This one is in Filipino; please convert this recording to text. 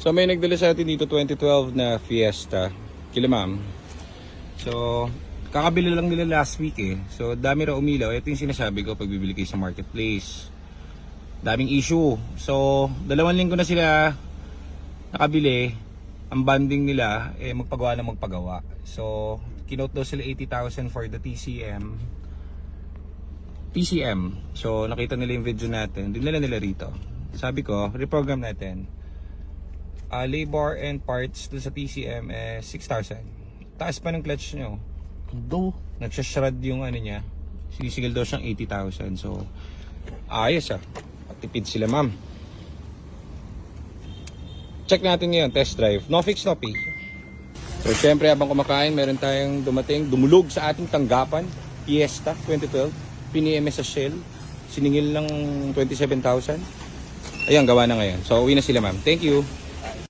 So may nagdala sa atin dito 2012 na Fiesta. Kila ma'am. So, kakabili lang nila last week eh. So, dami raw umilaw. Ito yung sinasabi ko pag bibili kayo sa marketplace. Daming issue. So, dalawang linggo na sila nakabili. Ang banding nila, eh, magpagawa na magpagawa. So, kinote daw sila 80,000 for the TCM. TCM. So, nakita nila yung video natin. Dinala nila rito. Sabi ko, reprogram natin. Ah, labor and parts dun sa TCM eh 6,000. Taas pa ng clutch nyo. Do. Nagsashred yung ano niya. Sinisigil daw siyang 80,000. So, ayos ah. Patipid sila ma'am. Check natin ngayon, test drive. No fix, no pay. So, syempre habang kumakain, meron tayong dumating, dumulog sa ating tanggapan. Fiesta 2012. Pini-MS sa Shell. Siningil ng 27,000. Ayan, gawa na ngayon. So, uwi na sila ma'am. Thank you.